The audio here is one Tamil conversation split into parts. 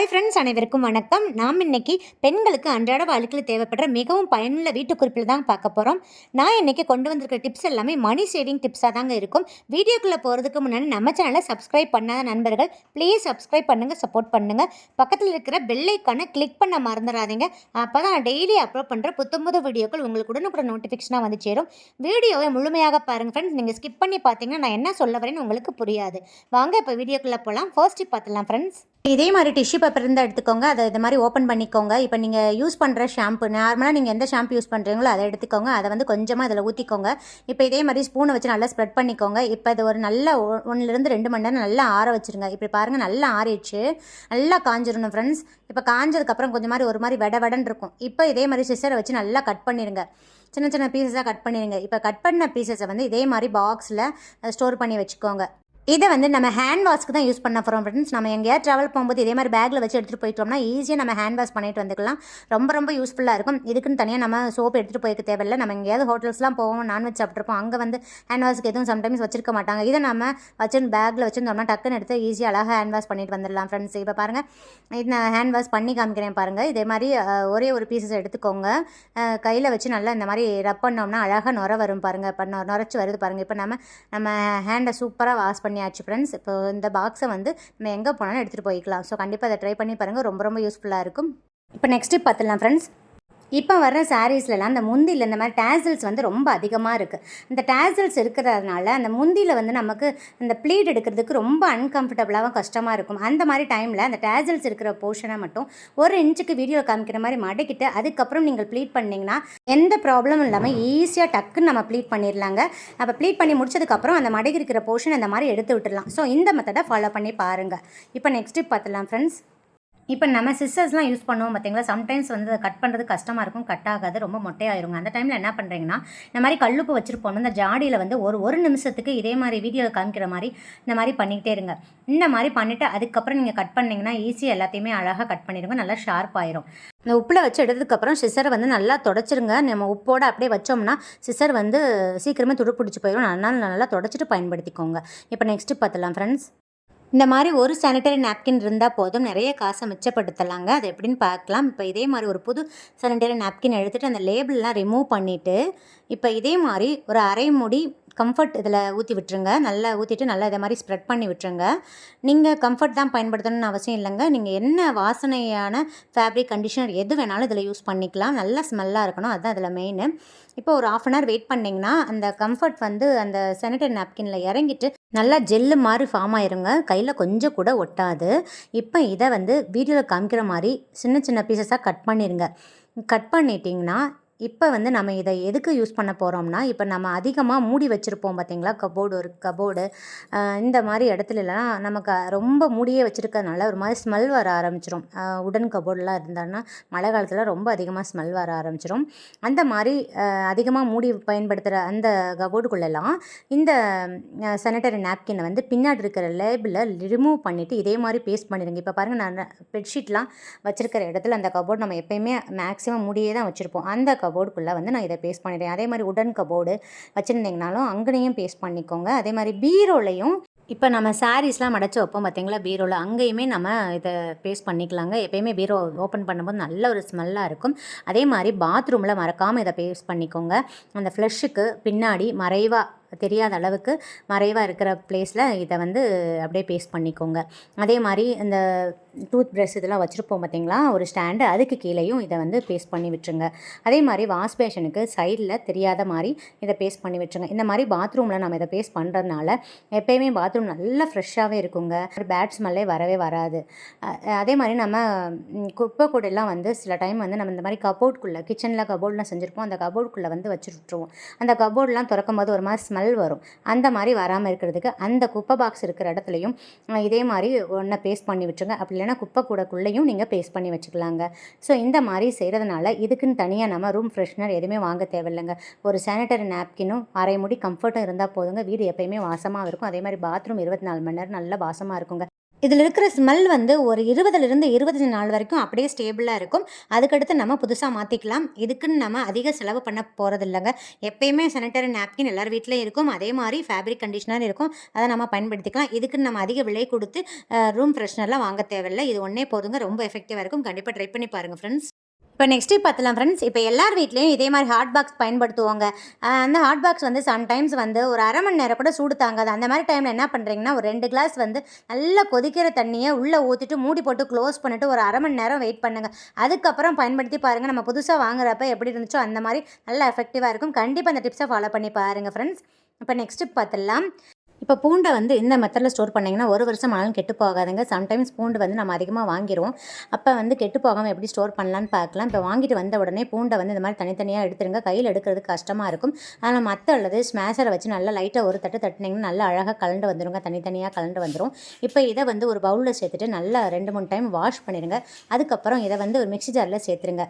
ஹாய் ஃப்ரெண்ட்ஸ் அனைவருக்கும் வணக்கம். நாம் இன்னைக்கு பெண்களுக்கு அன்றாட வாழ்க்கையில் தேவைப்படுற மிகவும் பயனுள்ள வீட்டு குறிப்பில் தான் பார்க்க போகிறோம் நான் இன்றைக்கி கொண்டு வந்திருக்கிற டிப்ஸ் எல்லாமே மணி சேவிங் டிப்ஸாக தாங்க இருக்கும். வீடியோக்குள்ளே போகிறதுக்கு முன்னாடி நம்ம சேனலை சப்ஸ்கிரைப் பண்ணாத நண்பர்கள் ப்ளீஸ் சப்ஸ்கிரைப் பண்ணுங்கள் சப்போர்ட் பண்ணுங்கள் பக்கத்தில் இருக்கிற பெல்லைக்கான கிளிக் பண்ண மறந்துடாதீங்க. அப்போ தான் நான் டெய்லி அப்லோட் பண்ணுற புத்தம்புது வீடியோக்கள் உங்களுக்கு உடனுக்குடன் நோட்டிஃபிகேஷனாக வந்து சேரும். வீடியோவை முழுமையாக பாருங்கள் ஃப்ரெண்ட்ஸ் நீங்கள் ஸ்கிப் பண்ணி பார்த்தீங்கன்னா நான் என்ன சொல்ல வரேன்னு உங்களுக்கு புரியாது. வாங்க இப்போ வீடியோக்குள்ளே போகலாம் ஃபர்ஸ்ட் பார்த்துலாம் ஃப்ரெண்ட்ஸ் இதே மாதிரி டிஷ்யூ பேப்பர் இருந்தால் எடுத்துக்கோங்க. அதை இது மாதிரி ஓப்பன் பண்ணிக்கோங்க. இப்போ நீங்கள் யூஸ் பண்ணுற ஷாம்பு நார்மலாக நீங்கள் எந்த ஷாம்பு யூஸ் பண்ணுறீங்களோ அதை எடுத்துக்கோங்க. அதை வந்து கொஞ்சமாக இதில் ஊற்றிக்கோங்க இப்போ இதே மாதிரி ஸ்பூனை வச்சு நல்லா ஸ்ப்ரெட் பண்ணிக்கோங்க. இப்போ இது ஒரு நல்ல ஒன்றுலேருந்து ரெண்டு மணி நேரம் நல்லா ஆற வச்சுருங்க. இப்படி பாருங்கள் நல்லா ஆறிடுச்சு. நல்லா காஞ்சிடணும் ஃப்ரெண்ட்ஸ் இப்போ காஞ்சதுக்கப்புறம் கொஞ்சம் மாதிரி ஒரு மாதிரி வெட வெடன்னு இருக்கும். இப்போ இதே மாதிரி சிஸ்டரை வச்சு நல்லா கட் பண்ணிடுங்க சின்ன சின்ன பீசஸாக கட் பண்ணிடுங்க இப்போ கட் பண்ண பீசஸை வந்து இதே மாதிரி பாக்ஸில் ஸ்டோர் பண்ணி வச்சுக்கோங்க. இதை வந்து நம்ம ஹேண்ட் வாஷ்க்கு தான் யூஸ் பண்ண போகிறோம் ஃப்ரெண்ட்ஸ் நம்ம எங்கேயாவது ட்ராவல் போகும்போது இதே மாதிரி பேக்கில் வச்சு எடுத்துகிட்டு போயிட்டோம்னா ஈஸியாக நம்ம ஹேண்ட் வாஷ் பண்ணிட்டு வந்துக்கலாம். ரொம்ப ரொம்ப யூஸ்ஃபுல்லாக இருக்கும். இதுக்குன்னு தனியாக நம்ம சோப் எடுத்துகிட்டு போய்க்க தேவையில்லை. நம்ம எங்கேயாவது ஹோட்டல்ஸ்லாம் போவோம் நான்வெஜ் சாப்பிட்ருப்போம் அங்கே வந்து ஹேண்ட் வாஷ்க்கு எதுவும் சம்டைம்ஸ் வச்சிருக்க மாட்டாங்க. இதை நம்ம வச்சு பேக்கில் வச்சுருந்தோம்னா டக்குன்னு எடுத்து ஈஸியாக அழகாக ஹேண்ட் வாஷ் பண்ணிட்டு வந்துடலாம் ஃப்ரெண்ட்ஸ் இப்போ பாருங்கள் இது நான் ஹேண்ட் வாஷ் பண்ணி காமிக்கிறேன் பாருங்கள் இதே மாதிரி ஒரே ஒரு பீசஸ் எடுத்துக்கோங்க. கையில் வச்சு நல்லா இந்த மாதிரி ரப் பண்ணோம்னா அழகாக நுர வரும் பாருங்கள் இப்போ நொ- நுரைச்சி வருது பாருங்கள் இப்போ நம்ம நம்ம ஹேண்டை சூப்பராக வாஷ் பண்ணி பண்ணியாச்சு ஃப்ரெண்ட்ஸ் இப்போ இந்த பாக்ஸை வந்து நம்ம எங்கே போனாலும் எடுத்துகிட்டு போய்க்கலாம். ஸோ கண்டிப்பாக அதை ட்ரை பண்ணி பாருங்கள் ரொம்ப ரொம்ப யூஸ்ஃபுல்லாக இருக்கும். இப்போ நெக்ஸ்ட்டு பார்த்துடலாம் ஃப்ரெண்ட்ஸ் இப்போ வர்ற சாரீஸ்லலாம் அந்த முந்தியில் இந்த மாதிரி டேசல்ஸ் வந்து ரொம்ப அதிகமாக இருக்குது இந்த டேசல்ஸ் இருக்கிறதுனால அந்த முந்தியில் வந்து நமக்கு இந்த ப்ளீட் எடுக்கிறதுக்கு ரொம்ப அன்கம்ஃபர்டபுளாகவும் கஷ்டமாக இருக்கும். அந்த மாதிரி டைமில் அந்த டேசல்ஸ் இருக்கிற போர்ஷனை மட்டும் ஒரு இன்ச்சுக்கு வீடியோ காமிக்கிற மாதிரி மடக்கிட்டு அதுக்கப்புறம் நீங்கள் ப்ளீட் பண்ணிங்கன்னா எந்த ப்ராப்ளமும் இல்லாமல் ஈஸியாக டக்குன்னு நம்ம ப்ளீட் பண்ணிடலாங்க அப்போ ப்ளீட் பண்ணி முடிச்சதுக்கப்புறம் அந்த மடக்கி இருக்கிற போர்ஷன் அந்த மாதிரி எடுத்து விட்டுடலாம் ஸோ இந்த மெத்தடை ஃபாலோ பண்ணி பாருங்கள் இப்போ நெக்ஸ்ட்டு பார்த்துலாம் ஃப்ரெண்ட்ஸ் இப்போ நம்ம சிஸ்டர்ஸ்லாம் யூஸ் பண்ணுவோம் பார்த்தீங்களா சம்டைம்ஸ் வந்து அதை கட் பண்ணுறது கஷ்டமாக இருக்கும் கட் ஆகாது ரொம்ப மொட்டையாயிருங்க. அந்த டைமில் என்ன பண்ணுறீங்கன்னா இந்த மாதிரி கல்லுப்பு வச்சுருப்போம். இந்த ஜாடியில் வந்து ஒரு ஒரு நிமிஷத்துக்கு இதே மாதிரி வீடியோவில் காமிக்கிற மாதிரி இந்த மாதிரி பண்ணிக்கிட்டே இருங்க. இந்த மாதிரி பண்ணிவிட்டு அதுக்கப்புறம் நீங்கள் கட் பண்ணிங்கன்னா ஈஸியாக எல்லாத்தையுமே அழகாக கட் பண்ணிடுங்க. நல்லா ஷார்ப் ஆயிரும். இந்த உப்பில் வச்சு எடுத்ததுக்கப்புறம் சிசரை வந்து நல்லா தொடச்சிருங்க. நம்ம உப்போட அப்படியே வச்சோம்னா சிசர் வந்து சீக்கிரமே துடுப்பிடிச்சு போயிடும் அதனால் நல்லா தொடச்சிட்டு பயன்படுத்திக்கோங்க. இப்போ நெக்ஸ்ட்டு பார்த்துலாம் ஃப்ரெண்ட்ஸ் இந்த மாதிரி ஒரு சானிட்டரி நாப்கின் இருந்தால் போதும். நிறைய காசை மிச்சப்படுத்தலாங்க. அது எப்படின்னு பார்க்கலாம். இப்போ இதே மாதிரி ஒரு புது சானிட்டரி நாப்கின் எடுத்துகிட்டு அந்த லேபிள்லாம் ரிமூவ் பண்ணிவிட்டு இப்போ இதே மாதிரி ஒரு அரை முடி கம்ஃபர்ட் இதில் ஊற்றி விட்டுருங்க. நல்லா ஊற்றிட்டு நல்லா இதை மாதிரி ஸ்ப்ரெட் பண்ணி விட்டுருங்க. நீங்கள் கம்ஃபர்ட் தான் பயன்படுத்தணும்னு அவசியம் இல்லைங்க. நீங்கள் என்ன வாசனையான ஃபேப்ரிக் கண்டிஷனர் எது வேணாலும் இதில் யூஸ் பண்ணிக்கலாம். நல்லா ஸ்மெல்லாக இருக்கணும். அதுதான் இதில் மெயின் இப்போ ஒரு ஆஃப் அன் ஹவர் வெயிட் பண்ணிங்கன்னா அந்த கம்ஃபர்ட் வந்து அந்த சானிட்டரி நாப்கினில் இறங்கிட்டு நல்லா ஜெல்லு மாதிரி ஃபார்ம் ஆயிருங்க. கையில் கொஞ்சம் கூட ஒட்டாது. இப்போ இதை வந்து வீடியோவில் காமிக்கிற மாதிரி சின்ன சின்ன பீசஸாக கட் பண்ணிடுங்க கட் பண்ணிட்டீங்கன்னா இப்போ வந்து நம்ம இதை எதுக்கு யூஸ் பண்ண போகிறோம்னா இப்போ நம்ம அதிகமாக மூடி வச்சுருப்போம் பார்த்தீங்களா கபோர்டு ஒரு கபோர்டு. இந்த மாதிரி இடத்துலலாம் நமக்கு ரொம்ப மூடியே வச்சுருக்கறனால ஒரு மாதிரி ஸ்மெல் வர ஆரம்பிச்சிடும் உடன் கபோர்டெலாம் இருந்தான்னா மழை காலத்தில் ரொம்ப அதிகமாக ஸ்மெல் வர ஆரம்பிச்சிடும் அந்த மாதிரி அதிகமாக மூடி பயன்படுத்துகிற அந்த கபோர்டுக்குள்ளெல்லாம் இந்த சானிட்டரி நாப்கினை வந்து பின்னாடி இருக்கிற லேபிளை ரிமூவ் பண்ணிவிட்டு இதே மாதிரி பேஸ்ட் பண்ணிடுங்க இப்போ பாருங்கள் நான் பெட்ஷீட்லாம் வச்சுருக்கிற இடத்துல அந்த கபோர்டு நம்ம எப்பயுமே மேக்ஸிமம் மூடியே தான் வச்சுருப்போம். அந்த கபோர்டுக்குள்ளே வந்து நான் இதை பேஸ்ட் பண்ணிடுறேன் அதே மாதிரி உடன் கபோர்டு வச்சுருந்தீங்கனாலும் அங்கேயும் பேஸ்ட் பண்ணிக்கோங்க. அதே மாதிரி பீரோலையும் இப்போ நம்ம சாரீஸ்லாம் மடைச்சு வைப்போம் பார்த்தீங்களா? பீரோவில் அங்கேயுமே நம்ம இதை பேஸ்ட் பண்ணிக்கலாங்க. எப்பயுமே பீரோ ஓப்பன் பண்ணும்போது நல்ல ஒரு ஸ்மெல்லாக இருக்கும். அதே மாதிரி பாத்ரூமில் மறக்காமல் இதை பேஸ்ட் பண்ணிக்கோங்க. அந்த ஃப்ளஷ்ஷுக்கு பின்னாடி மறைவாக தெரியாத அளவுக்கு மறைவாக இருக்கிற ப்ளேஸில் இதை வந்து அப்படியே பேஸ்ட் பண்ணிக்கோங்க. அதே மாதிரி இந்த டூத் ப்ரஷ் இதெல்லாம் வச்சுருப்போம் பார்த்தீங்களா ஒரு ஸ்டாண்டு அதுக்கு கீழேயும் இதை வந்து பேஸ்ட் பண்ணி விட்டுருங்க. அதே மாதிரி வாஷ் பேஷனுக்கு சைடில் தெரியாத மாதிரி இதை பேஸ்ட் பண்ணி விட்டுருங்க. இந்த மாதிரி பாத்ரூமில் நம்ம இதை பேஸ்ட் பண்ணுறதுனால எப்பயுமே பாத்ரூம் நல்லா ஃப்ரெஷ்ஷாகவே இருக்குங்க. பேட் ஸ்மெல்லே வரவே வராது. அதே மாதிரி நம்ம குப்பை கூடெல்லாம் வந்து சில டைம் வந்து நம்ம இந்த மாதிரி கபோர்டுக்குள்ளே கிச்சனில் கபோர்ட்லாம் செஞ்சுருப்போம். அந்த கபோர்டுக்குள்ளே வந்து வச்சு விட்ருவோம் அந்த கபோர்ட்லாம் திறக்கும் போது ஒரு மாதிரி ஸ்மெல் வரும். அந்த மாதிரி வராமல் இருக்கிறதுக்கு அந்த குப்பை பாக்ஸ் இருக்கிற இடத்துலையும் இதே மாதிரி ஒன்றை பேஸ்ட் பண்ணி வச்சுங்க அப்படி இல்லைன்னா குப்பை கூடக்குள்ளேயும் நீங்கள் பேஸ்ட் பண்ணி வச்சுக்கலாங்க. ஸோ இந்த மாதிரி செய்கிறதுனால இதுக்குன்னு தனியாக நம்ம ரூம் ஃப்ரெஷ்னர் எதுவுமே வாங்க தேவையில்லைங்க. ஒரு சானிட்டரி நாப்கினும் அரை முடி கம்ஃபர்ட்டும் இருந்தால் போதுங்க. வீடு எப்பயுமே வாசமாக இருக்கும். அதே மாதிரி பாத்ரூம் இருபத்தி நாலு மணி நேரம் நல்லா வாசமாக இருக்குங்க. இதில் இருக்கிற ஸ்மெல் வந்து ஒரு இருபதுலேருந்து இருபத்தஞ்சு நாள் வரைக்கும் அப்படியே ஸ்டேபிளாக இருக்கும். அதுக்கடுத்து நம்ம புதுசாக மாற்றிக்கலாம் இதுக்குன்னு நம்ம அதிக செலவு பண்ண போகிறது இல்லைங்க எப்பயுமே சானிட்டரி நாப்கின் எல்லார் வீட்லேயும் இருக்கும். அதே மாதிரி ஃபேப்ரிக் கண்டிஷனர் இருக்கும். அதை நம்ம பயன்படுத்திக்கலாம். இதுக்குன்னு நம்ம அதிக விலை கொடுத்து ரூம் ஃப்ரெஷ்னர்லாம் வாங்க தேவையில்லை. இது ஒன்றே போதுங்க. ரொம்ப எஃபெக்டிவாக இருக்கும். கண்டிப்பாக ட்ரை பண்ணி பாருங்கள் ஃப்ரெண்ட்ஸ் இப்போ நெக்ஸ்ட்டு பார்த்தலாம் ஃப்ரெண்ட்ஸ் இப்போ எல்லார் வீட்லேயும் இதே மாதிரி ஹாட் பாக்ஸ் பயன்படுத்துவாங்க. அந்த ஹாட் பாக்ஸ் வந்து சம்டைம்ஸ் வந்து ஒரு அரை மணி நேரம் கூட சூடு தாங்காது. அந்த மாதிரி டைமில் என்ன பண்ணுறீங்கன்னா ஒரு ரெண்டு கிளாஸ் வந்து நல்லா கொதிக்கிற தண்ணியை உள்ளே ஊற்றிட்டு மூடி போட்டு க்ளோஸ் பண்ணிட்டு ஒரு அரை மணி நேரம் வெயிட் பண்ணுங்கள் அதுக்கப்புறம் பயன்படுத்தி பாருங்கள் நம்ம புதுசாக வாங்குறப்ப எப்படி இருந்துச்சோ அந்த மாதிரி நல்லா எஃபெக்டிவாக இருக்கும். கண்டிப்பாக அந்த டிப்ஸை ஃபாலோ பண்ணி பாருங்கள் ஃப்ரெண்ட்ஸ் இப்போ நெக்ஸ்ட்டு பார்த்துடலாம். இப்போ பூண்டை வந்து இந்த மெத்தடில் ஸ்டோர் பண்ணிங்கன்னா ஒரு வருஷம் ஆனாலும் கெட்டு போகாதுங்க. சம்டைம்ஸ் பூண்டு வந்து நம்ம அதிகமாக வாங்கிடுவோம் அப்போ வந்து கெட்டு போகாமல் எப்படி ஸ்டோர் பண்ணலான்னு பார்க்கலாம். இப்போ வாங்கிட்டு வந்த உடனே பூண்டை வந்து இந்த மாதிரி தனித்தனியாக எடுத்துருங்க. கையில் எடுக்கிறது கஷ்டமாக இருக்கும். அதனால் மற்ற அல்லது ஸ்மேஷரை வச்சு நல்லா லைட்டாக ஒரு தட்டு தட்டினீங்கன்னா நல்லா அழகாக கலண்டு வந்துருங்க. தனித்தனியாக கலண்டு வந்துடும் இப்போ இதை வந்து ஒரு பவுலில் சேர்த்துட்டு நல்லா ரெண்டு மூணு டைம் வாஷ் பண்ணிடுங்க அதுக்கப்புறம் இதை வந்து ஒரு மிக்ஸி ஜாரில் சேர்த்துருங்க.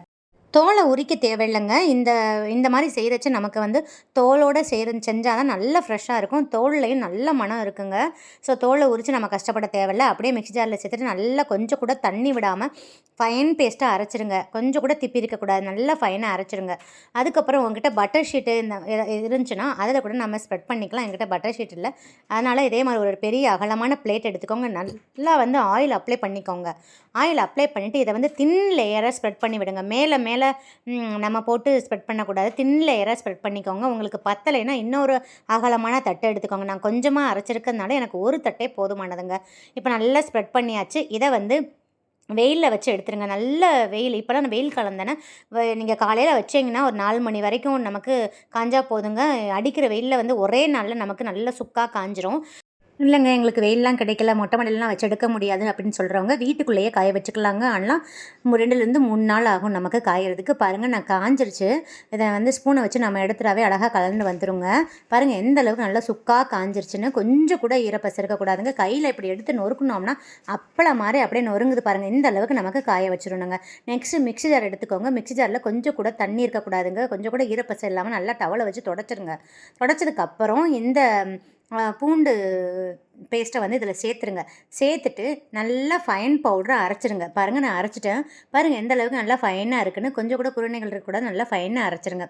தோலை உரிக்க தேவையில்லைங்க. இந்த இந்த மாதிரி செய்கிறச்சு நமக்கு வந்து தோலோடு செய்கிற செஞ்சால் தான் நல்லா ஃப்ரெஷ்ஷாக இருக்கும். தோல்லையும் நல்ல மனம் இருக்குங்க. ஸோ தோலை உரித்து நம்ம கஷ்டப்பட தேவையில்ல. அப்படியே மிக்ஸி ஜாரில் சேர்த்துட்டு நல்லா கொஞ்சம் கூட தண்ணி விடாமல் ஃபைன் பேஸ்ட்டாக அரைச்சிருங்க. கொஞ்சம் கூட திப்பி இருக்கக்கூடாது நல்லா ஃபைனாக அரைச்சிருங்க. அதுக்கப்புறம் உங்ககிட்ட பட்டர் ஷீட்டு இந்த இருந்துச்சுன்னா அதில் கூட நம்ம ஸ்ப்ரெட் பண்ணிக்கலாம். எங்கிட்ட பட்டர் ஷீட் இல்லை. அதனால் இதே மாதிரி ஒரு பெரிய அகலமான பிளேட் எடுத்துக்கோங்க. நல்லா வந்து ஆயில் அப்ளை பண்ணிக்கோங்க. ஆயில் அப்ளை பண்ணிவிட்டு இதை வந்து தின் லேயராக ஸ்ப்ரெட் பண்ணி விடுங்க. மேலே மேலே மேலே நம்ம போட்டு ஸ்ப்ரெட் பண்ணக்கூடாது. தின் லேயராக ஸ்ப்ரெட் பண்ணிக்கோங்க. உங்களுக்கு பத்தலைன்னா இன்னொரு அகலமான தட்டை எடுத்துக்கோங்க. நான் கொஞ்சமாக அரைச்சிருக்கறதுனால எனக்கு ஒரு தட்டே போதுமானதுங்க. இப்போ நல்லா ஸ்ப்ரெட் பண்ணியாச்சு. இதை வந்து வெயிலில் வச்சு எடுத்துருங்க. நல்ல வெயில். இப்போலாம் வெயில் காலம் தானே. நீங்கள் காலையில் வச்சிங்கன்னா ஒரு நாலு மணி வரைக்கும் நமக்கு காஞ்சா போதுங்க. அடிக்கிற வெயிலில் வந்து ஒரே நாளில் நமக்கு நல்ல சுக்காக காஞ்சிரும். இல்லைங்க எங்களுக்கு வெயிலெலாம் கிடைக்கல மொட்டை மாடிலலாம் வச்சு எடுக்க முடியாது அப்படின்னு சொல்கிறவங்க வீட்டுக்குள்ளேயே காய வச்சுக்கலாங்க. ஆனால் ரெண்டுலேருந்து மூணு நாள் ஆகும் நமக்கு காயறதுக்கு. பாருங்கள் நான் காஞ்சிருச்சு. இதை வந்து ஸ்பூனை வச்சு நம்ம எடுத்துட்டாவே அழகாக கலந்து வந்துருங்க. பாருங்கள் எந்த அளவுக்கு நல்லா சுக்காக காஞ்சிருச்சுன்னு. கொஞ்சம் கூட ஈரப்பசம் இருக்கக்கூடாதுங்க. கையில் இப்படி எடுத்து நொறுக்கணும்னா அப்பளம் மாதிரி அப்படியே நொறுங்குது பாருங்கள் இந்த அளவுக்கு நமக்கு காய வச்சிடணுங்க. நெக்ஸ்ட்டு மிக்ஸி ஜார் எடுத்துக்கோங்க. மிக்சி ஜாரில் கொஞ்சம் கூட தண்ணி இருக்கக்கூடாதுங்க. கொஞ்சம் கூட ஈரப்பசை இல்லாமல் நல்லா டவலை வச்சு தொடச்சிருங்க. தொடச்சதுக்கப்புறம் இந்த பூண்டு பேஸ்ட்டை வந்து இதில் சேர்த்துருங்க. சேர்த்துட்டு நல்லா ஃபைன் பவுடரை அரைச்சிருங்க. பாருங்கள் நான் அரைச்சிட்டேன். பாருங்கள் எந்த அளவுக்கு நல்லா ஃபைனாக இருக்குன்னு. கொஞ்சம் கூட குருணைகள் இருக்கக்கூடாது. நல்லா ஃபைனாக அரைச்சிருங்க.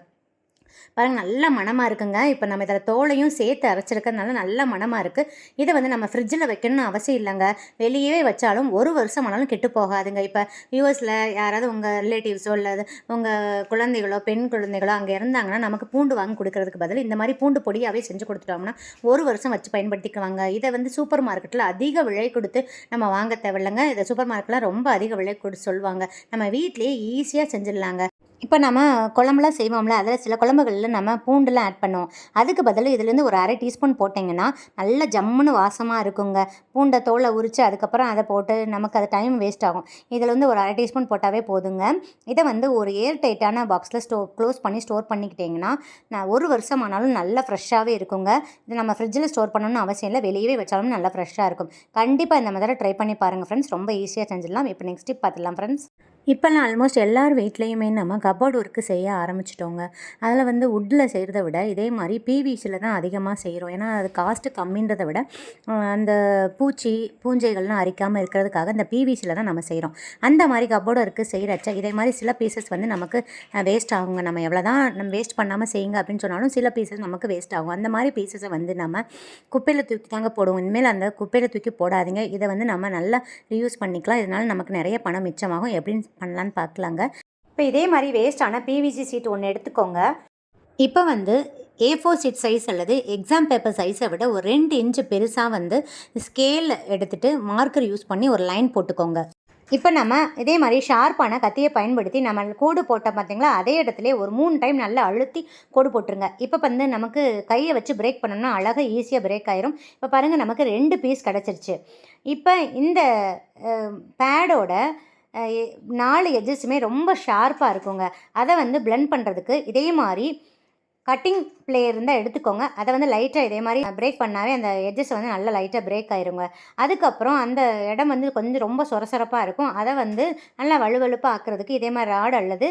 பாருங்கள் நல்ல மணமாக இருக்குங்க. இப்போ நம்ம இதில் தோலையும் சேர்த்து அரைச்சிருக்கிறதுனால நல்ல மணமாக இருக்குது இதை வந்து நம்ம ஃப்ரிட்ஜில் வைக்கணும்னு அவசியம் இல்லைங்க. வெளியே வச்சாலும் ஒரு வருஷம் ஆனாலும் கெட்டு போகாதுங்க. இப்போ யூஎஸில் யாராவது உங்கள் ரிலேட்டிவ்ஸோ இல்லை உங்கள் குழந்தைகளோ பெண் குழந்தைகளோ அங்கே இருந்தாங்கன்னா நமக்கு பூண்டு வாங்கி கொடுக்கறதுக்கு பதில் இந்த மாதிரி பூண்டு பொடியாகவே செஞ்சு கொடுத்துட்டோம்னா ஒரு வருஷம் வச்சு பயன்படுத்திக்குவாங்க. இதை வந்து சூப்பர் மார்க்கெட்டில் அதிக விலை கொடுத்து நம்ம வாங்க தேவையில்லைங்க. இதை சூப்பர் மார்க்கெட்டில் ரொம்ப அதிக விலை கொடுத்து சொல்லுவாங்க. நம்ம வீட்டிலேயே ஈஸியாக செஞ்சிடலாங்க. இப்போ நம்ம குழம்புலாம் செய்வோம்ல அதில் சில குழம்புகளில் நம்ம பூண்டுலாம் ஆட் பண்ணுவோம். அதுக்கு பதில் இதுலேருந்து ஒரு அரை டீஸ்பூன் போட்டிங்கன்னா நல்ல ஜம்முன்னு வாசமாக இருக்குங்க. பூண்டை தோலை உரித்து அதுக்கப்புறம் அதை போட்டு நமக்கு அது டைம் வேஸ்ட் ஆகும். இதில் வந்து ஒரு அரை டீஸ்பூன் போட்டாவே போதுங்க. இதை வந்து ஒரு ஏர் டைட்டான பாக்ஸில் ஸ்டோ க்ளோஸ் பண்ணி ஸ்டோர் பண்ணிக்கிட்டிங்கன்னா நான் ஒரு வருஷம் ஆனாலும் நல்லா ஃப்ரெஷ்ஷாகவே இருக்குங்க. இது நம்ம ஃப்ரிட்ஜில் ஸ்டோர் பண்ணணும்னு அவசியம் இல்லை. வெளியவே வச்சாலும் நல்லா ஃப்ரெஷ்ஷாக இருக்கும். கண்டிப்பாக இந்த மாதிரி ட்ரை பண்ணி பாருங்கள் ஃப்ரெண்ட்ஸ் ரொம்ப ஈஸியாக செஞ்சிடலாம். இப்போ நெக்ஸ்ட் டிப் பார்த்துடலாம் ஃப்ரெண்ட்ஸ் இப்போல்லாம் ஆல்மோஸ்ட் எல்லார் வீட்லேயுமே நம்ம கபோர்டு ஒர்க்கு செய்ய ஆரம்பிச்சிட்டோங்க. அதில் வந்து வுட்டில் செய்கிறத விட இதே மாதிரி பிவிசியில் தான் அதிகமாக செய்கிறோம் ஏன்னா அது காஸ்ட்டு கம்மின்றதை விட அந்த பூச்சி பூஞ்சைகள்லாம் அரிக்காமல் இருக்கிறதுக்காக இந்த பிவிசியில் தான் நம்ம செய்கிறோம் அந்த மாதிரி கபோர்டு ஒர்க்கு செய்கிறச்ச இதே மாதிரி சில பீசஸ் வந்து நமக்கு வேஸ்ட் ஆகுங்க. நம்ம எவ்வளோ தான் நம்ம வேஸ்ட் பண்ணாமல் செய்யுங்க அப்படின்னு சொன்னாலும் சில பீசஸ் நமக்கு வேஸ்ட் ஆகும். அந்த மாதிரி பீசஸை வந்து நம்ம குப்பையில் தூக்கி தாங்க போடுவோம். இனிமேல் அந்த குப்பையில் தூக்கி போடாதீங்க. இதை வந்து நம்ம நல்லா ரியூஸ் பண்ணிக்கலாம். இதனால் நமக்கு நிறைய பணம் மிச்சமாகும். எப்படின்னு பண்ணலான்னு பார்க்கலாங்க இப்போ இதே மாதிரி வேஸ்டான பிவிசி சீட் ஒன்று எடுத்துக்கோங்க. இப்போ வந்து ஏ ஃபோர் சீட் சைஸ் அல்லது எக்ஸாம் பேப்பர் சைஸை விட ஒரு ரெண்டு இன்ச்சு பெருசாக வந்து ஸ்கேல் எடுத்துகிட்டு மார்க்கர் யூஸ் பண்ணி ஒரு லைன் போட்டுக்கோங்க. இப்போ நம்ம இதே மாதிரி ஷார்ப்பான கத்தியை பயன்படுத்தி நம்ம கோடு போட்டோம் பார்த்தீங்களா அதே இடத்துல ஒரு மூணு டைம் நல்லா அழுத்தி கோடு போட்டுருங்க. இப்போ வந்து நமக்கு கையை வச்சு பிரேக் பண்ணோம்னா அழகாக ஈஸியாக பிரேக் ஆயிரும். இப்போ பாருங்கள் நமக்கு ரெண்டு பீஸ் கிடச்சிருச்சு. இப்போ இந்த பேடோட நாலு எஜ்ஜஸுமே ரொம்ப ஷார்ப்பாக இருக்குங்க. அதை வந்து பிளெண்ட் பண்ணுறதுக்கு இதே மாதிரி கட்டிங் ப்ளே இருந்தால் எடுத்துக்கோங்க. அதை வந்து லைட்டாக இதே மாதிரி பிரேக் பண்ணாவே அந்த எட்ஜஸ் வந்து நல்லா லைட்டாக பிரேக் ஆயிருங்க. அதுக்கப்புறம் அந்த இடம் வந்து கொஞ்சம் ரொம்ப சொரசொரப்பாக இருக்கும். அதை வந்து நல்லா வலுவழுப்பாக ஆக்குறதுக்கு இதே மாதிரி ராடு அல்லது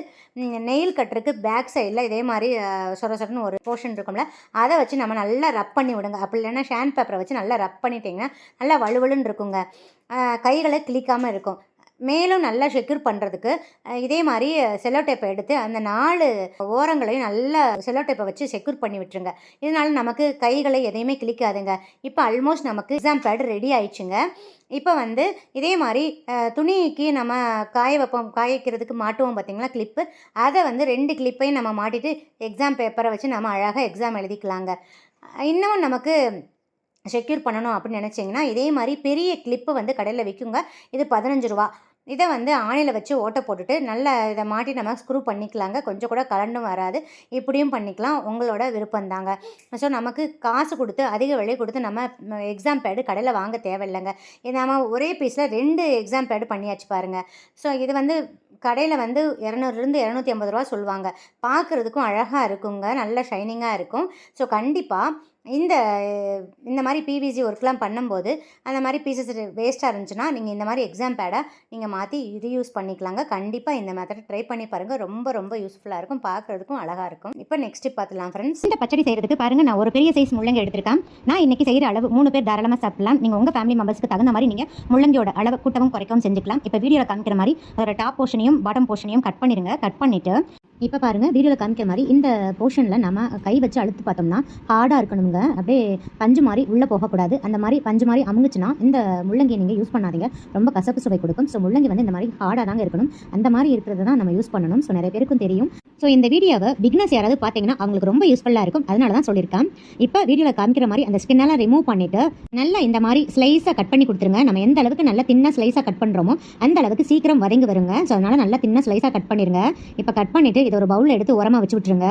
நெயில் கட்டுறதுக்கு பேக் சைடில் இதே மாதிரி சொரசொரன்னு ஒரு போர்ஷன் இருக்கும்ல அதை வச்சு நம்ம நல்லா ரப் பண்ணி விடுங்க. அப்படி இல்லைன்னா ஷேன் பேப்பரை வச்சு நல்லா ரப் பண்ணிட்டீங்கன்னா நல்லா வலுவலுன்னு இருக்குங்க. கைகளை கிளிக்காமல் இருக்கும். மேலும் நல்லா செக்யூர் பண்ணுறதுக்கு இதே மாதிரி செல்லோ டேப்பை எடுத்து அந்த நாலு ஓரங்களையும் நல்லா செல்லோ டேப்பை வச்சு செக்யூர் பண்ணி விட்டுருங்க. இதனால் நமக்கு கைகளை எதையுமே கிளிக்காதுங்க இப்போ ஆல்மோஸ்ட் நமக்கு எக்ஸாம் பேட் ரெடி ஆயிடுச்சுங்க. இப்போ வந்து இதே மாதிரி துணிக்கு நம்ம காய வைப்போம் காய வைக்கிறதுக்கு மாட்டுவோம் பார்த்தீங்களா கிளிப்பு அதை வந்து ரெண்டு கிளிப்பையும் நம்ம மாட்டிட்டு எக்ஸாம் பேப்பரை வச்சு நம்ம அழகாக எக்ஸாம் எழுதிக்கலாங்க. இன்னமும் இன்னும் நமக்கு செக்யூர் பண்ணணும் அப்படின்னு நினச்சிங்கன்னா இதே மாதிரி பெரிய கிளிப்பு வந்து கடையில் விற்குங்க இது பதினஞ்சு ரூபா. இதை வந்து ஆணியில் வச்சு ஓட்டை போட்டுட்டு நல்லா இதை மாட்டி நம்ம ஸ்க்ரூ பண்ணிக்கலாங்க. கொஞ்சம் கூட கலண்டும் வராது. இப்படியும் பண்ணிக்கலாம். உங்களோட விருப்பம்தாங்க ஸோ நமக்கு காசு கொடுத்து அதிக விலை கொடுத்து நம்ம எக்ஸாம் பேடு கடையில் வாங்க தேவையில்லைங்க. நம்ம ஒரே பீஸில் ரெண்டு எக்ஸாம் பேடு பண்ணியாச்சு பாருங்கள் ஸோ இது வந்து கடையில் வந்து இரநூறுலேருந்து இரநூத்தி ஐம்பது ரூபா சொல்லுவாங்க. பார்க்குறதுக்கும் அழகாக இருக்குங்க. நல்ல ஷைனிங்காக இருக்கும். ஸோ கண்டிப்பாக இந்த இந்த மாதிரி பிவிசி ஒர்க்லாம் பண்ணும்போது அந்த மாதிரி பீசஸ் வேஸ்ட்டாக இருந்துச்சுன்னா நீங்கள் இந்த மாதிரி எக்ஸாம் பேடை நீங்கள் மாற்றி இது யூஸ் பண்ணிக்கலாங்க. கண்டிப்பாக இந்த மெத்தடை ட்ரை பண்ணி பாருங்கள் ரொம்ப ரொம்ப யூஸ்ஃபுல்லாக இருக்கும். பார்க்குறதுக்கும் அழகாக இருக்கும். இப்போ நெக்ஸ்ட் பார்த்துலாம் ஃப்ரெண்ட்ஸ் இந்த பச்சடி செய்கிறதுக்கு பாருங்கள் நான் ஒரு பெரிய சைஸ் முள்ளங்கி எடுத்திருக்கேன். நான் இன்னைக்கு செய்கிற அளவு மூணு பேர் தாராளமாக சாப்பிடலாம். நீங்கள் உங்கள் ஃபேமிலி மெம்பர்ஸ்க்கு தகுந்த மாதிரி நீங்கள் முள்ளங்கியோட அளவு கூட்டவும் குறைக்கவும் செஞ்சுக்கலாம். இப்போ வீடியோவில் காமிக்கிற மாதிரி அதோட டாப் போர்ஷனையும் பாட்டம் போர்ஷனையும் கட் பண்ணிடுங்க. கட் பண்ணிவிட்டு இப்போ பாருங்கள் வீடியோவில் காமிக்கிற மாதிரி இந்த போர்ஷனில் நம்ம கை வச்சு அழுத்து பார்த்தோம்னா ஹார்டாக இருக்கணும் அமுங்க அப்படியே பஞ்சு மாதிரி உள்ளே போகக்கூடாது. அந்த மாதிரி பஞ்சு மாதிரி அமுங்குச்சுன்னா இந்த முள்ளங்கியை நீங்கள் யூஸ் பண்ணாதீங்க. ரொம்ப கசப்பு சுவை கொடுக்கும். ஸோ முள்ளங்கி வந்து இந்த மாதிரி ஹார்டாக தாங்க இருக்கணும். அந்த மாதிரி இருக்கிறது தான் நம்ம யூஸ் பண்ணணும். ஸோ நிறைய பேருக்கும் தெரியும். ஸோ இந்த வீடியோவை பிக்னஸ் யாராவது பார்த்தீங்கன்னா அவங்களுக்கு ரொம்ப யூஸ்ஃபுல்லாக இருக்கும். அதனால தான் சொல்லியிருக்கேன். இப்போ வீடியோவில் காமிக்கிற மாதிரி அந்த ஸ்கின்னெல்லாம் ரிமூவ் பண்ணிட்டு நல்லா இந்த மாதிரி ஸ்லைஸாக கட் பண்ணி கொடுத்துருங்க. நம்ம எந்த அளவுக்கு நல்லா தின்ன ஸ்லைஸாக கட் பண்ணுறோமோ அந்த அளவுக்கு சீக்கிரம் வதங்கி வருங்க. ஸோ அதனால நல்லா தின்ன ஸ்லைஸாக கட் பண்ணிருங்க. இப்போ கட் பண்ணிட்டு இதை ஒரு பவுலில் எடுத்து உரமாக வச்சு விட்டுருங்க.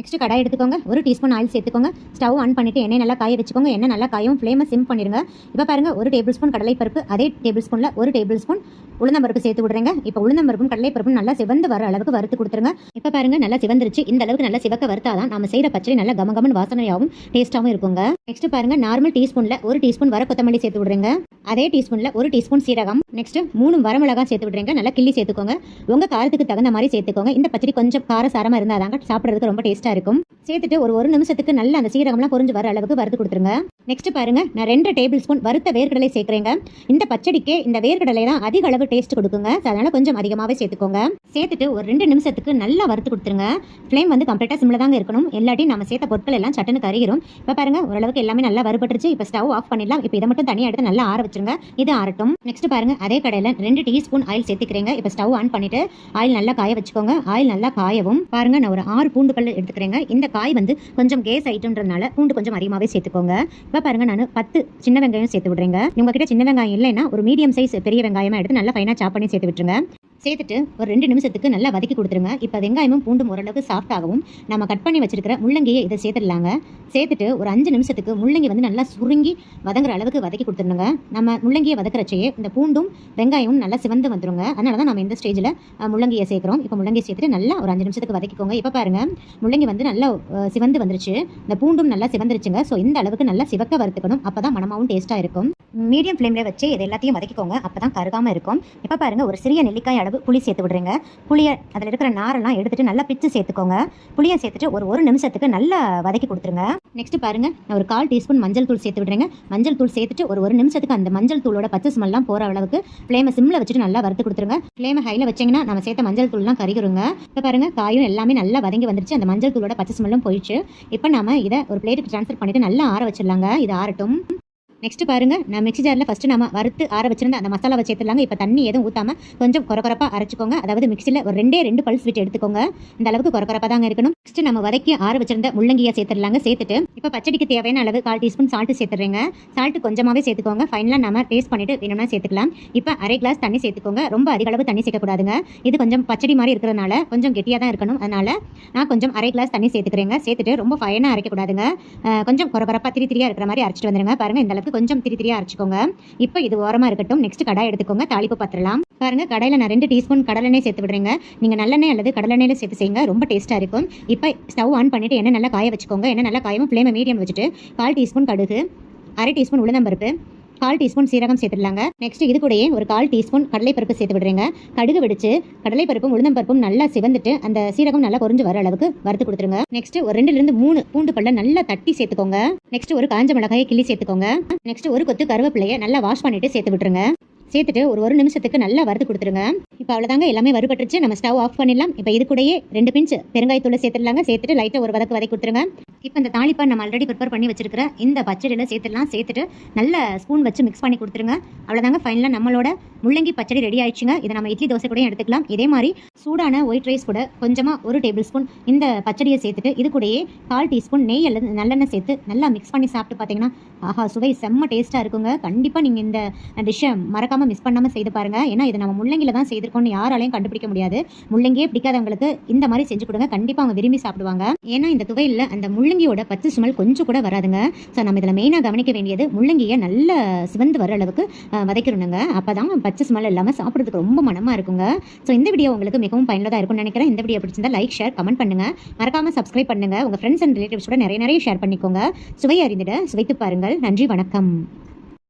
நெக்ஸ்ட் கடாய் எடுத்துக்கோங்க. ஒரு டீஸ்பூன் ஆயில் சேர்த்துக்கோங்க. ஸ்டவ் ஆன் பண்ணிட்டு எண்ணெய் நல்லா காய வச்சுக்கோங்க. எண்ணெய் நல்லா காயும் ஃப்ளேமை சிம் பண்ணிடுங்க. இப்போ பாருங்க ஒரு டேபிள் ஸ்பூன் கடலைப்பருப்பு அதே டேபிள் ஸ்பூனில் ஒரு டேபிள் ஸ்பூன் உளுந்தம்பருப்பு சேர்த்து விடுறேங்க. இப்போ உளுந்தம்பருப்பும் கடலைப்பருப்பும் நல்லா சிவந்து வர அளவுக்கு வறுத்து கொடுத்துருங்க. இப்போ பாருங்க நல்லா சிவந்துருச்சு. இந்த அளவுக்கு நல்லா சிவக்க வறுத்தாதான் நம்ம செய்யற பச்சடி நல்லா கமகமன் வாசனையாகவும் டேஸ்ட்டாகவும் இருக்குங்க. நெக்ஸ்ட் பாருங்க நார்மல் டீஸ்பூன்ல ஒரு டீஸ்பூன் வர கொத்தமல்லி சேர்த்து விடுறேங்க. அதே டீஸ்பூன்ல ஒரு டீஸ்பூன் சீரகம். நெக்ஸ்ட் மூணு வரமிளகா சேர்த்து விடுறேங்க. நல்லா கிள்ளி சேர்த்துக்கோங்க. உங்க காரத்துக்கு தகுந்த மாதிரி சேர்த்துக்கோங்க. இந்த பச்சடி கொஞ்சம் கார சாரமா இருந்தாதாங்க சாப்பிட்றதுக்கு ரொம்ப டேஸ்டா இருக்கும். சேர்த்துட்டு ஒரு ஒரு நிமிஷத்துக்கு நல்ல அந்த சீரகம்லாம் பொரிஞ்சு வர அளவுக்கு வறுத்து கொடுத்துருங்க. நெக்ஸ்ட் பாருங்க நான் ரெண்டு டேபிள் ஸ்பூன் வறுத்த வேர்க்கடலை சேர்க்குறேங்க. இந்த பச்சடிக்கே இந்த வேர்க்கடலை தான் அதிக அளவு டேஸ்ட் கொடுக்குங்க. அதனால கொஞ்சம் அதிகமாகவே சேர்த்துக்கோங்க. சேர்த்துட்டு ஒரு ரெண்டு நிமிஷத்துக்கு நல்லா வறுத்து கொடுத்துருங்க. ஃப்ளேம் வந்து கம்ப்ளீட்டாக சிம்மில் தாங்க இருக்கணும். இல்லாட்டி நம்ம சேர்த்த பொருட்கள் எல்லாம் சட்டுன்னு கறிகிறோம் இப்போ பாருங்க ஓரளவுக்கு எல்லாமே நல்லா வறுபட்டுருச்சு. இப்போ ஸ்டவ் ஆஃப் பண்ணிடலாம். இப்போ இதை மட்டும் தனியாக எடுத்து நல்லா ஆற வச்சுருங்க. இது ஆறட்டும். நெக்ஸ்ட் பாருங்க அதே கடையில் ரெண்டு டீஸ்பூன் ஆயில் சேர்த்துக்கிறேங்க. இப்போ ஸ்டவ் ஆன் பண்ணிட்டு ஆயில் நல்லா காய வச்சுக்கோங்க. ஆயில் நல்லா காயவும். பாருங்க நான் ஒரு ஆறு பூண்டுகள் சேர்த்துக்கிறேங்க இந்த காய் வந்து கொஞ்சம் கேஸ் ஐட்டம்ன்றதுனால பூண்டு கொஞ்சம் அதிகமாகவே சேர்த்துக்கோங்க. இப்போ பாருங்க நான் பத்து சின்ன வெங்காயம் சேர்த்து விடுறேங்க. உங்ககிட்ட சின்ன வெங்காயம் இல்லைன்னா ஒரு மீடியம் சைஸ் பெரிய வெங்காயமா எடுத்து நல்லா ஃபைனாக சாப் பண்ணி சேர்த்து விட்டுருங்க. சேர்த்துட்டு ஒரு ரெண்டு நிமிஷத்துக்கு நல்லா வதக்கி கொடுத்துருங்க. இப்போ வெங்காயமும் பூண்டும் ஓரளவுக்கு சாஃப்டாகவும் நம்ம கட் பண்ணி வச்சிருக்கிற முள்ளங்கியை இதை சேர்த்துடலாங்க. சேர்த்துட்டு ஒரு அஞ்சு நிமிஷத்துக்கு முள்ளங்கி வந்து நல்லா சுருங்கி வதங்குற அளவுக்கு வதக்கி கொடுத்துருங்க நம்ம முள்ளங்கியை வதக்கிறச்சையே இந்த பூண்டும் வெங்காயமும் நல்லா சிவந்து வந்துருங்க. அதனால தான் நம்ம இந்த ஸ்டேஜில் முள்ளங்கியை சேர்க்குறோம். இப்போ முள்ளங்கி சேர்த்துட்டு நல்லா ஒரு அஞ்சு நிமிஷத்துக்கு வதக்கிக்கோங்க. இப்போ பாருங்க முள்ளங்கி வந்து நல்லா சிவந்து வந்துருச்சு. இந்த பூண்டும் நல்லா சிவந்துருச்சுங்க. ஸோ இந்த அளவுக்கு நல்லா சிவக்க வறுத்துக்கணும். அப்போ தான் மனமாவும் டேஸ்ட்டாக இருக்கும். மீடியம் ஃப்ளேமில் வச்சு இது எல்லாத்தையும் வதக்கிக்கோங்க. அப்போ தான் கருகாமல் இருக்கும். இப்போ பாருங்க ஒரு சிறிய நெல்லிக்காய் அளவு புளி சேர்த்து விடுறீங்க. புளியை அதில் இருக்கிற நாரெல்லாம் எடுத்துட்டு நல்லா பிச்சு சேர்த்துக்கோங்க. புளியை சேர்த்துட்டு ஒரு ஒரு நிமிஷத்துக்கு நல்லா வதக்கி கொடுத்துருங்க. நெக்ஸ்ட் பாருங்க நான் ஒரு கால் டீஸ்பூன் மஞ்சள் தூள் சேர்த்து விடுறேங்க. மஞ்சள் தூள் சேர்த்துட்டு ஒரு ஒரு நிமிஷத்துக்கு அந்த மஞ்சள் தூளோட பச்சை ஸ்மெல்லாம் போகிற அளவுக்கு ஃப்ளேமை சிம்மில் வச்சுட்டு நல்லா வறுத்து கொடுத்துருங்க. ஃப்ளேமை ஹையில் வச்சிங்கன்னா நம்ம சேர்த்த மஞ்சள் தூள்லாம் கறிக்கிறோங்க இப்போ பாருங்க காயும் எல்லாமே நல்லா வதங்கி வந்துருச்சு. அந்த மஞ்சள் தூளோட பச்சை ஸ்மெல்லும் போயிடுச்சு. இப்போ நம்ம இதை ஒரு பிளேட்டுக்கு ட்ரான்ஸ்ஃபர் பண்ணிட்டு நல்லா ஆற வச்சிடலாங்க. இது ஆறட்டும். நெக்ஸ்ட் பாருங்க நான் மிக்ஸி ஜாரில் ஃபஸ்ட்டு நம்ம வறுத்து ஆற வச்சிருந்த அந்த மசாலாவை சேர்த்துலாங்க இப்போ தண்ணி எதுவும் ஊற்றாம கொஞ்சம் குறக்குறப்பாக அரைச்சிக்கோங்க. அதாவது மிக்ஸியில் ஒரு ரெண்டே ரெண்டு பல்ஸ் விட்டு எடுத்துக்கோங்க. இந்த அளவுக்கு கொரகொரப்பாக தாங்க இருக்கணும். நெக்ஸ்ட் நம்ம வதக்கி ஆற வச்சிருந்த முள்ளங்கியை சேர்த்துடலாங்க. சேர்த்துட்டு இப்போ பச்சடிக்கு தேவையான அளவு கால் டீஸ்பூன் சால்ட்டு சேர்த்துறேங்க சால்ட்டு கொஞ்சமாகவே சேர்த்துக்கோங்க. ஃபைனலாக நம்ம டேஸ்ட் பண்ணிட்டு வேணும்னா சேர்த்துக்கலாம். இப்போ அரை கிளாஸ் தண்ணி சேர்த்துக்கோங்க. ரொம்ப அதிக அளவு தண்ணி சேர்க்கக்கூடாதுங்க. இது கொஞ்சம் பச்சடி மாதிரி இருக்கிறதுனால கொஞ்சம் கெட்டியாக தான் இருக்கணும். அதனால் நான் கொஞ்சம் அரை கிளாஸ் தண்ணி சேர்த்துக்கிறேங்க. சேர்த்துட்டு ரொம்ப ஃபைனாக அரைக்கக்கூடாதுங்க. கொஞ்சம் கொரகொரப்பாக திரி திரியாக இருக்கிற மாதிரி அரைச்சிட்டு வந்துருங்க. பாருங்கள் இந்த அளவுக்கு அளவுக்கு கொஞ்சம் திரி திரியாக அரைச்சிக்கோங்க. இப்போ இது ஓரமாக இருக்கட்டும். நெக்ஸ்ட் கடாய் எடுத்துக்கோங்க. தாளிப்பு பத்திரலாம். பாருங்க கடையில் நான் ரெண்டு டீஸ்பூன் கடலெண்ணெய் சேர்த்து விடுறேங்க. நீங்கள் நல்லெண்ணெய் அல்லது கடலெண்ணெயில் சேர்த்து செய்யுங்க. ரொம்ப டேஸ்ட்டாக இருக்கும். இப்போ ஸ்டவ் ஆன் பண்ணிட்டு எண்ணெய் நல்லா காய வச்சுக்கோங்க. எண்ணெய் நல்லா காயமும் ஃப்ளேமை மீடியம் வச்சுட்டு கால் டீஸ்பூன் கடுகு அரை டீஸ்பூன் உளுந்தம்பருப்பு கால் டீஸ்பூன் சீரகம் சேர்த்துடலாங்க. நெக்ஸ்ட் இது கூடயே ஒரு கால் டீஸ்பூன் கடலைப்பருப்பு சேர்த்து விடுறேங்க. கடுகு வெடிச்சு கடலைப்பருப்பும் உளுந்தம்பருப்பும் நல்லா சிவந்துட்டு அந்த சீரகம் நல்லா குறைஞ்சு வர அளவுக்கு வறுத்து கொடுத்துருங்க. நெக்ஸ்ட் ஒரு ரெண்டுல இருந்து மூணு பூண்டு பல்ல நல்லா தட்டி சேர்த்துக்கோங்க. நெக்ஸ்ட் ஒரு காஞ்ச மிளகாயை கிள்ளி சேர்த்துக்கோங்க. நெக்ஸ்ட் ஒரு கொத்து கருவேப்பிலையை நல்லா வாஷ் பண்ணிட்டு சேர்த்து விட்டுருங்க. சேர்த்துட்டு ஒரு ஒரு நிமிஷத்துக்கு நல்லா வறுத்து கொடுத்துருங்க. இப்போ அவ்வளோதாங்க எல்லாமே வறுபட்டுருச்சு. நம்ம ஸ்டவ் ஆஃப் பண்ணிடலாம். இப்போ இது கூடயே ரெண்டு பிஞ்சு பெருங்காயத்தூளை சேர்த்துடலாங்க. சேர்த்துட்டு லைட்டாக ஒரு வதக்கு வதக்கி கொடுத்துருங்க. இப்போ இந்த தாளிப்பை நம்ம ஆல்ரெடி ப்ரிப்பேர் பண்ணி வச்சிருக்கிற இந்த பச்சடியில் சேர்த்துடலாம். சேர்த்துட்டு நல்ல ஸ்பூன் வச்சு மிக்ஸ் பண்ணி கொடுத்துருங்க. அவ்வளோதாங்க ஃபைனலாக நம்மளோட முள்ளங்கி பச்சடி ரெடி ஆயிடுச்சுங்க. இதை நம்ம இட்லி தோசை கூட எடுத்துக்கலாம். இதே மாதிரி சூடான ஒயிட் ரைஸ் கூட கொஞ்சமாக ஒரு டேபிள் ஸ்பூன் இந்த பச்சடியை சேர்த்துட்டு இது கூடயே கால் டீஸ்பூன் நெய் அல்லது நல்லெண்ணெய் சேர்த்து நல்லா மிக்ஸ் பண்ணி சாப்பிட்டு பார்த்தீங்கன்னா ஆஹா சுவை செம்ம டேஸ்ட்டாக இருக்குங்க. கண்டிப்பாக நீங்கள் இந்த டிஷ்ஷை மறக்காமல் மிஸ் பண்ணாமல் செய்து பாருங்கள் ஏன்னா இது நம்ம முள்ளங்கியில் தான் செய்திருக்கோம்னு யாராலையும் கண்டுபிடிக்க முடியாது. முள்ளங்கியே பிடிக்காதவங்களுக்கு இந்த மாதிரி செஞ்சு கொடுங்க. கண்டிப்பாக அவங்க விரும்பி சாப்பிடுவாங்க. ஏன்னா இந்த துவையில் அந்த முள்ளங்கியோட பச்சை சுமல் கொஞ்சம் கூட வராதுங்க. ஸோ நம்ம இதில் மெயினாக கவனிக்க வேண்டியது முள்ளங்கியை நல்ல சிவந்து வர அளவுக்கு வதைக்கணுங்க வதக்கிடணுங்க. அப்போ தான் பச்சை ஸ்மெல் இல்லாமல் சாப்பிட்றதுக்கு ரொம்ப மனமாக இருக்குங்க. ஸோ இந்த வீடியோ உங்களுக்கு மிகவும் பயனுள்ளதாக இருக்கும்னு நினைக்கிறேன். இந்த வீடியோ பிடிச்சிருந்தா லைக் ஷேர் கமெண்ட் பண்ணுங்க. மறக்காம சப்ஸ்கிரைப் பண்ணுங்க. உங்கள் ஃப்ரெண்ட்ஸ் அண்ட் ரிலேட்டிவ்ஸ் கூட நிறைய நிறைய ஷேர் பண்ணிக்கோங்க. சுவை அறிந்திட சுவைத்து பாருங்கள். நன்றி வணக்கம்.